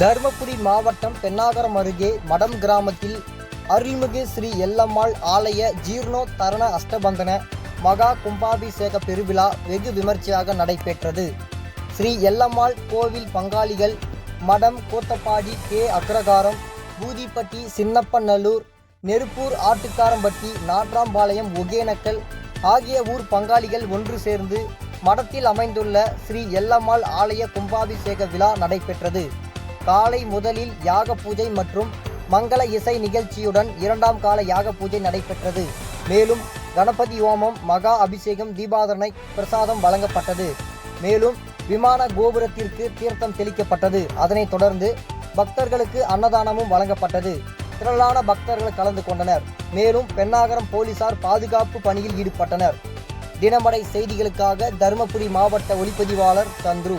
தருமபுரி மாவட்டம் பெண்ணாகரம் அருகே மடம் கிராமத்தில் அருள்மிகு ஸ்ரீ எல்லம்மாள் ஆலய ஜீர்ணோ தரண அஷ்டபந்தன மகா கும்பாபிஷேக பெருவிழா வெகு விமர்சையாக நடைபெற்றது. ஸ்ரீ எல்லம்மாள் கோவில் பங்காளிகள் மடம் கோத்தப்பாடி கே. அக்ரகாரம் பூதிப்பட்டி சின்னப்பநல்லூர் நெருப்பூர் ஆட்டுக்காரம்பட்டி நாட்ராம்பாளையம் ஒகேனக்கல் ஆகிய ஊர் பங்காளிகள் ஒன்று சேர்ந்து மடத்தில் அமைந்துள்ள ஸ்ரீ எல்லம்மாள் ஆலய கும்பாபிஷேக விழா நடைபெற்றது. காலை முதலில் யாக பூஜை மற்றும் மங்கள இசை நிகழ்ச்சியுடன் இரண்டாம் கால யாக பூஜை நடைபெற்றது. மேலும் கணபதி ஹோமம் மகா அபிஷேகம் தீபாதனை பிரசாதம் வழங்கப்பட்டது. மேலும் விமான கோபுரத்திற்கு தீர்த்தம் தெளிக்கப்பட்டது. அதனைத் தொடர்ந்து பக்தர்களுக்கு அன்னதானமும் வழங்கப்பட்டது. திரளான பக்தர்கள் கலந்து கொண்டனர். மேலும் பெண்ணாகரம் போலீசார் பாதுகாப்பு பணியில் ஈடுபட்டனர். தினமடை செய்திகளுக்காக தருமபுரி மாவட்ட ஒளிப்பதிவாளர் சந்துரு.